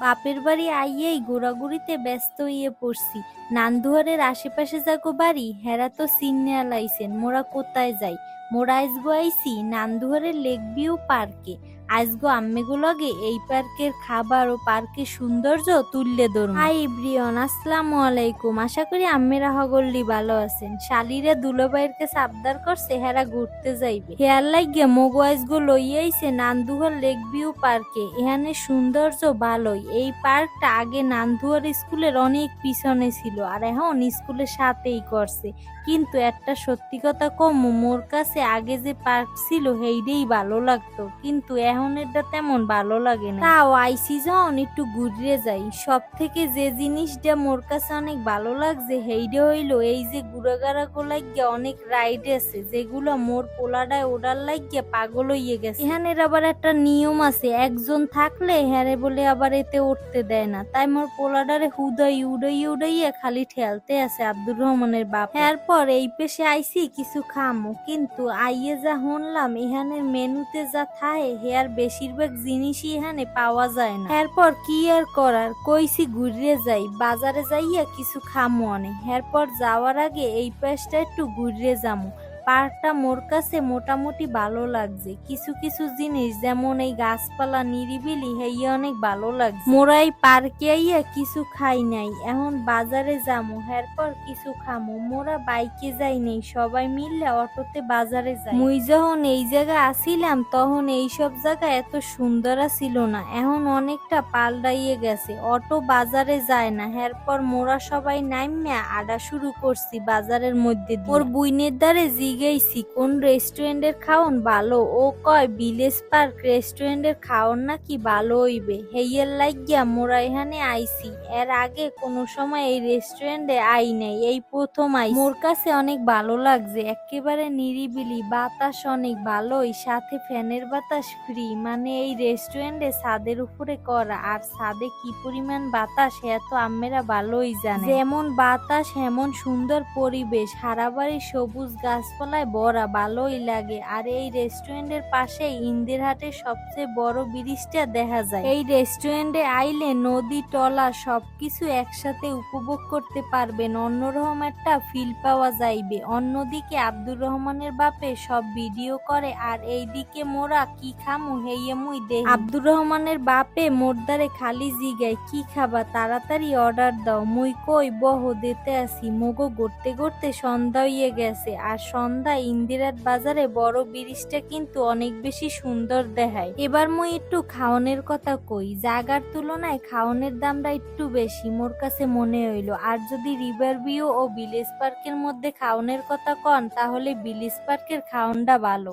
বাপের বাড়ি আইয়েই ঘোরাঘুরিতে ব্যস্ত হইয়ে পড়ছি। নান্দুয়ারের আশেপাশে যাকো বাড়ি, হেরা তো সিন্নে আলাইছেন মোরা কোথায় যাই? মোরা আইসবো আইসি নান্দুয়ারের লেক ভিউ পার্কে। আইসগো আম্মেগো লগে এই পার্কের খাবার ও পার্কের সৌন্দর্য তুললে ধরুন। হাই ব্রিয়ন আসসালামু আলাইকুম। আশা করি আম্মেরা হগল্লি ভালো আছেন। শালিরে দুলোবাইয়ের কাছে আবদার করছে, হেরা ঘুরতে যাইবে। হেয়ার লাগিয়ে মগো আইসগো লইয়াইছে নান্দুয়ার লেক ভিউ পার্কে। এখানে সৌন্দর্য ভালোই। এই পার্কটা আগে নান্দুয়ার স্কুলের অনেক পিছনে ছিল, আর এখন স্কুলের সাথেই করছে। কিন্তু একটা সত্যি কথা কম, মোর কাছে আগে যে পার্ক ছিল সেইটাই ভালো লাগতো। কিন্তু এখন এটা তেমন ভালো লাগে না। তাও আইসি যখন একটু ঘুরে যাই সব থেকে যে জিনিসটা মোর কাছে অনেক ভালো লাগছে সেইটা হইল এই যে গুড়াগাড়া লাগিয়া অনেক রাইড আছে, যেগুলো মোর পোলাডায় ওডার লাগিয়া পাগল হইয়ে গেছে। এখানের আবার একটা নিয়ম আছে, একজন থাকলে হ্যারে বলে আবার এতে উঠতে দেয় না। তাই মোর পোলাডারে হুদাই উড়াইয়ে উড়াইয়ে খালি ঠেলতে আছে আব্দুর রহমানের বাপ। এরপর এই পেশে আইসি, কিছু খামো, কিন্তু আইয়ে যা শুনলাম এখানের মেনুতে যা থাহে হেয়ার বেশিরভাগ জিনিসই এখানে পাওয়া যায় না। এরপর কি আর করার? কইসি ঘুরিয়ে যাই, বাজারে যাইয়া কিছু খামো অনেক। এরপর যাওয়ার আগে এই পেশটা একটু ঘুরিয়ে যামো। পার্কটা মোর কাছে মোটামুটি ভালো লাগছে। কিছু কিছু জিনিস, যেমন এই গাছপালা নিরিবিলি, হেইয়া অনেক ভালো লাগছে। মোরা এই পার্কে আইয়া কিছু খাই নাই। এখন বাজারে যামু, এরপর কিছু খামু। মোরা বাইকে যাই নেই, সবাই মিললে অটোতে বাজারে যাই। মুই যখন এই জায়গা আসিলাম, তখন এই সব জায়গা এত সুন্দর ছিল না। এখন অনেকটা পাল্টাইয়ে গেছে। অটো বাজারে যায় না। এরপর মোরা সবাই নাইমিয়া আডা শুরু করছি বাজারের মধ্যে। ওর বুইনের দ্বারে জিগাইছি কোন রেস্টুরেন্টের খাওন ভালো? ও কয়, ভিলেজ পার্ক রেস্টুরেন্টের খাওন নাকি ভালো হইবে? হেইয়ের লাগিয়া মোরা এখানে আইছি। এর আগে কোনো সময় এই রেস্টুরেন্টে আই নাই, এই প্রথম আই মোর কাছে অনেক ভালো লাগছে একেবারে নিরিবিলি, বাতাস অনেক ভালোই, সাথে ফ্যানের বাতাস ফ্রি মানে এই রেস্টুরেন্টে ছাদের উপরে করা। আর ছাদে কি পরিমাণ বাতাস এত আম্মেরা ভালোই জানে। যেমন বাতাস এমন সুন্দর পরিবেশ, হারাবাড়ি সবুজ গাছপালায় ভরা ভালোই লাগে। আর এই রেস্টুরেন্টের পাশে ইন্দিরহাটের সবচেয়ে বড় ব্রিজটা দেখা যায়। এই রেস্টুরেন্টে আইলে নদী, টলা সবকিছু একসাথে উপভোগ করতে পারবেন। অন্যরকম একটা ফিল পাওয়া যাইবে। অন্যদিকে আব্দুর রহমানের বাপে সব ভিডিও করে, আর এইদিকে মোরা কি খামু, হেইয়ে মুই দেখ। আব্দুর রহমানের বাপে মোরদারে খালি জিগায়, কি খাবা? তাড়াতাড়ি অর্ডার দাও। মুই কই, বহ, দিতে আসি। মগো গড়তে গড়তে সন্ধ্যা হইয়ে গেছে। আর সন্ধ্যা ইন্দিরাট বাজারে বড় ব্রিজটা কিন্তু অনেক বেশি সুন্দর দেখায়। এবার মুই একটু খাওয়ানের কথা কই জাগার তুলনায় খাওনের দামটা একটু বেশি, মোর কাছে মনে হইল। আর যদি রিভার ভিউ ও বিলেজ পার্কের মধ্যে খাওনের কথা কন, তাহলে বিলেজ পার্কের খাওয়ানটা ভালো।